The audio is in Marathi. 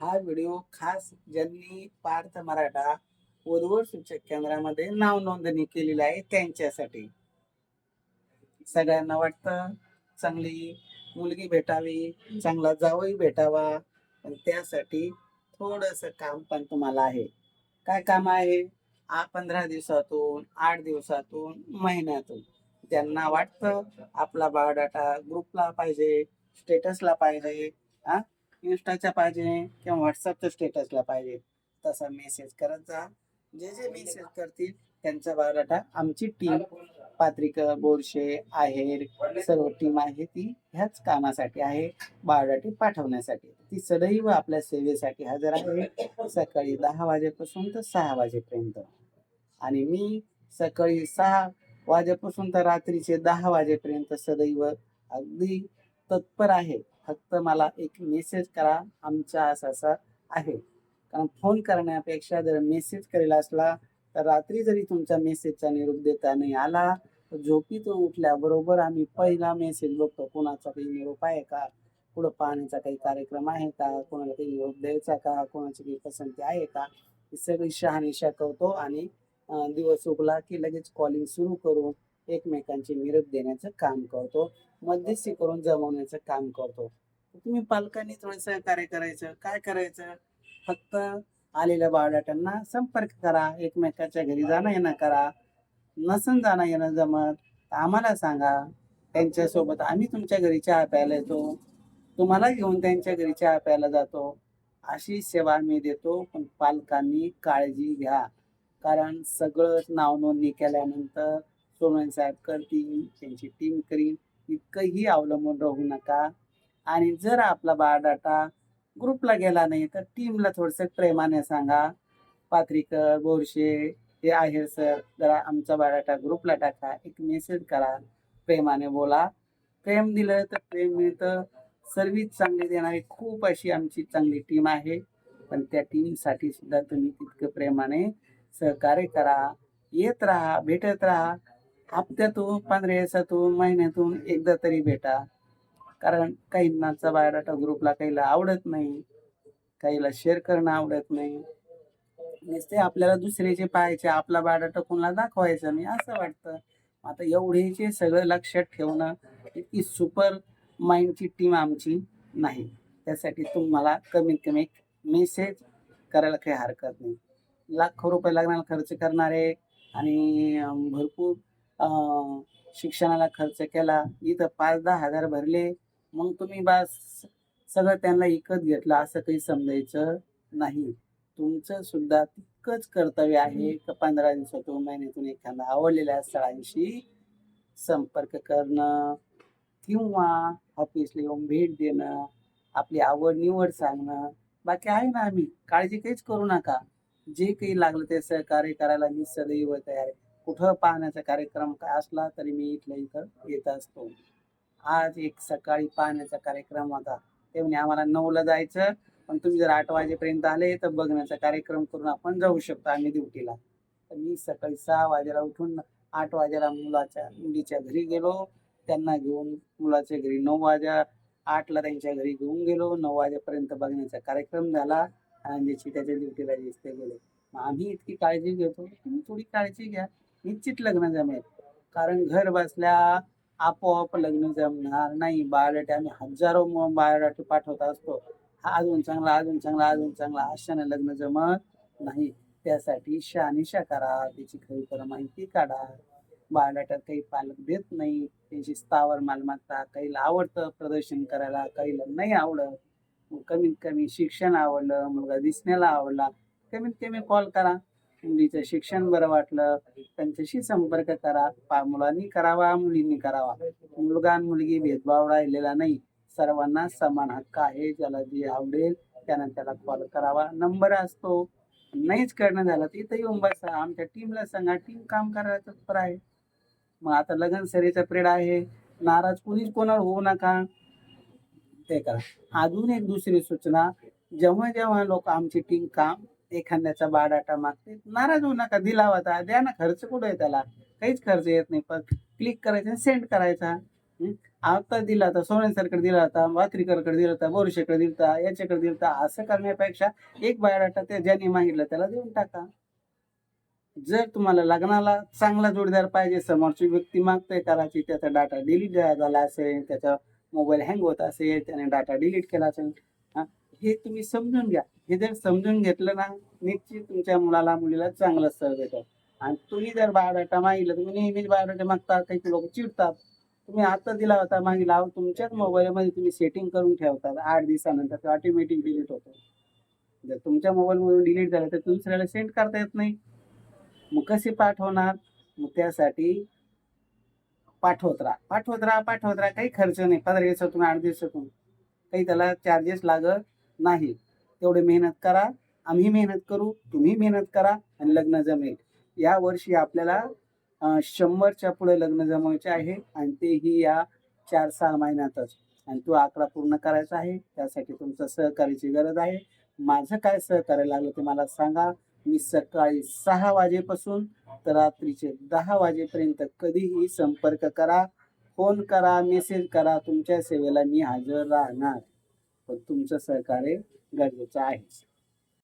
हा व्हिडिओ खास ज्यांनी पार्थ मराठा वधूवर सूचक केंद्रामध्ये नाव नोंदणी केलेली आहे त्यांच्यासाठी. सगळ्यांना वाटतं चांगली मुलगी भेटावी चांगला जावई भेटावा पण त्यासाठी थोडस काम पण तुम्हाला आहे. काय काम आहे? पंधरा दिवसातून आठ दिवसातून महिन्यातून. त्यांना वाटतं आपला बायोडाटा ग्रुपला पाहिजे स्टेटसला पाहिजे हा? इन्स्टाच्या पाहिजे किंवा व्हॉट्सअपच्या स्टेटसला पाहिजे तसा मेसेज करत जा. जे जे मेसेज करतील त्यांचा बायोडाटा आमची टीम पात्रिका बोरशे आहेर सर्व टीम आहे ती ह्याच कामासाठी आहे बायोडाटे पाठवण्यासाठी. ती सदैव आपल्या सेवेसाठी हजर आहे. सकाळी दहा वाजेपासून तर सहा वाजेपर्यंत. आणि मी सकाळी सहा वाजेपासून तर रात्रीचे दहा वाजेपर्यंत सदैव अगदी तत्पर आहे. फक्त मला एक मेसेज करा आमचा असं असं आहे. कारण फोन करण्यापेक्षा जर मेसेज करेला असला तर रात्री जरी तुमच्या मेसेजचा निरोप देता नाही आला तर झोपीतून उठल्याबरोबर आम्ही पहिला मेसेज बघतो कोणाचा काही निरोप आहे का? कुठं पाहण्याचा काही कार्यक्रम आहे का? कोणाला काही निरोप द्यायचा का? कोणाची काही पसंती आहे का? ही सगळी शहानिशा करतो आणि दिवस उगला की लगेच कॉलिंग सुरू करून एकमेकांचे निरोप देण्याचं काम करतो. मध्यस्थी करून जमवण्याचं काम करतो. तुम्ही पालकांनी थोडं सहकार्य करायचं. काय करायचं? फक्त आलेल्या बायोडाटांना संपर्क करा. एकमेकाच्या घरी जाणं येणं करा. नसन जाणं येणं जमत. आम्हाला सांगा. त्यांच्यासोबत आम्ही तुमच्या घरी चहा प्यायला येतो. तुम्हाला घेऊन त्यांच्या घरी चहा प्यायला जातो. अशी सेवा आम्ही देतो. पण पालकांनी काळजी घ्या. कारण सगळंच नाव नोंदणी केल्यानंतर सोमन साहेब करतील. त्यांची टीम करीन. इतकंही अवलंबून राहू नका. आणि जर आपला बायोडाटा ग्रुपला गेला नाही तर टीमला थोडंसं प्रेमाने सांगा. पात्रीकर बोरशे हे आहेर सर जरा आमचा बायोडाटा ग्रुपला टाका. एक मेसेज करा. प्रेमाने बोला. प्रेम दिलं तर प्रेम मिळतं. सर्विस चांगली देणारी खूप अशी आमची चांगली टीम आहे. पण त्या टीमसाठी सुद्धा तुम्ही तितकं प्रेमाने सहकार्य करा. येत राहा भेटत राहा. हप्त्यातून पंधरा दिवसातून महिन्यातून एकदा तरी भेटा. कारण काहींनाचा बायोडाटा ग्रुपला काहीला आवडत नाही काहीला शेअर करणं आवडत नाही. नुसते आपल्याला दुसऱ्याचे पाहायचे आपला बायोडाटा कोणाला दाखवायचा नाही असं वाटतं. आता एवढेचे सगळं लक्षात ठेवणं इतकी सुपर माइंडची टीम आमची नाही. त्यासाठी तुम्हाला कमीत कमी मेसेज करायला काही हरकत नाही. लाखो रुपये लागणार खर्च करणारे आणि भरपूर शिक्षणाला खर्च केला. इथं पाच दहा हजार भरले. मग तुम्ही बस सगळं त्यांना विकत घेतलं असं काही समजायचं नाही. तुमचं सुद्धा तितकंच कर्तव्य आहे की पंधरा दिवसातून महिन्यातून एखादा आवडलेल्या स्थळांशी संपर्क करणं किंवा ऑफिसला येऊन भेट देणं आपली आवड निवड सांगणं. बाकी आहे ना आम्ही. काळजी काहीच करू नका. जे काही लागलं ते सहकार्य करायला मी सदैव तयार आहे. कुठं पाहण्याचा कार्यक्रम काय असला तरी मी इथल्या इथं येत असतो. आज एक सकाळी पाहण्याचा कार्यक्रम होता. ते म्हणे आम्हाला नऊला जायचं पण तुम्ही जर आठ वाजेपर्यंत आले तर बघण्याचा कार्यक्रम करून आपण जाऊ शकतो आम्ही ड्युटीला. तर मी सकाळी सहा वाजेला उठून आठ वाजेला मुलाच्या मुलीच्या घरी गेलो. त्यांना घेऊन मुलाच्या घरी नऊ वाजा आठला त्यांच्या घरी घेऊन गेलो. नऊ वाजेपर्यंत बघण्याचा कार्यक्रम झाला. आणि ज्याची त्याच्या ड्युटीला दिसते गेले. मग आम्ही इतकी काळजी घेतो. तुम्ही थोडी काळजी घ्या. निश्चित लग्न जमेल. कारण घर बसल्या आपोआप लग्न जमणार नाही. बायोडाटा आम्ही हजारो म- बायोडाटे पाठवत असतो. हा अजून चांगला अजून चांगला अजून चांगला अशाने लग्न जमत नाही. त्यासाठी शहानिशा करा त्याची खरी माहिती काढा. बायोडाटा काही पालक देत नाही. त्यांची स्थावर मालमत्ता काहीला आवडतं प्रदर्शन करायला काहीला नाही आवडत. कमीत कमी शिक्षण आवडलं मुलगा दिसण्याला आवडला कमीत कमी कॉल करा. मुलीचं शिक्षण बरं वाटलं त्यांच्याशी संपर्क करा. पा मुलांनी करावा मुलींनी करावा. मुलगा आणि मुलगी भेदभाव राहिलेला नाही. सर्वांना समान हक्क आहे. ज्याला जे आवडेल त्यानं त्याला कॉल करावा. नंबर असतो. नाहीच करणं झालं तर इथं येऊन बसा. आमच्या टीमला सांगा. टीम काम करायला तत्पर आहे. मग आता लगन सरीचा पिरियड आहे. नाराज कुणीच कोणावर होऊ नका. ते करा. अजून एक दुसरी सूचना. जेव्हा जेव्हा लोक आमची टीम काम एखाद्याचा बाडाटा मागते. नाराज होऊ नका दिला होता द्या ना खर्च. कुठं आहे त्याला? काहीच खर्च येत नाही. पण क्लिक करायचा सेंड करायचा. आता दिला होता सोनेसरकडे दिला होता वात्रीकरकडे दिला होता बोरशेकडे दिला होता याच्याकडे दिला होता. असं करण्यापेक्षा एक बायोडाटा त्या ज्याने मागितलं त्याला देऊन टाका. जर तुम्हाला लग्नाला चांगला जोडीदार पाहिजे समोरची व्यक्ती मागते करायची त्याचा डाटा डिलीट झाला असेल त्याचा मोबाईल हँग होत असेल त्याने डाटा डिलीट केला असेल हे तुम्ही समजून घ्या. हे जर समजून घेतलं ना निश्चित तुमच्या मुलाला मुलीला चांगलं स्थळ भेटत आणि तुम्ही जर बायोडाटा मागितला तुम्ही नेहमीच बायोडाटा मागता काही लोक चिडतात. तुम्ही आता दिला होता मागितला. अहो, तुमच्याच मोबाईलमध्ये तुम्ही सेटिंग करून ठेवतात. आठ दिवसानंतर ते ऑटोमॅटिक डिलीट होतो. जर तुमच्या मोबाईलमधून डिलीट झालं तर दुसऱ्याला सेंड करता येत नाही. मग कसे पाठवणार? मग त्यासाठी पाठवत राहा. पाठवत राहा पाठवत राहा. काही खर्च नाही. पंधरा दिवसातून आठ दिवसातून. काही त्याला चार्जेस लागत नाही. तेवढे मेहनत करा आम्ही मेहनत करू तुम्ही मेहनत करा आणि लग्न जमेल. या वर्षी आपल्याला शंभरच्या पुढे लग्न जमवायचे आहे आणि तेही या चार सहा महिन्यातच. आणि तो आकडा पूर्ण करायचा आहे त्यासाठी तुमचं सहकार्याची गरज आहे. माझं काय सहकार्य लागलं ते मला सांगा. मी सकाळी सहा वाजेपासून तर रात्रीचे दहा वाजेपर्यंत कधीही संपर्क करा फोन करा मेसेज करा तुमच्या सेवेला मी हजर राहणार. पण तुमचं सहकार्य गरजेचं आहे.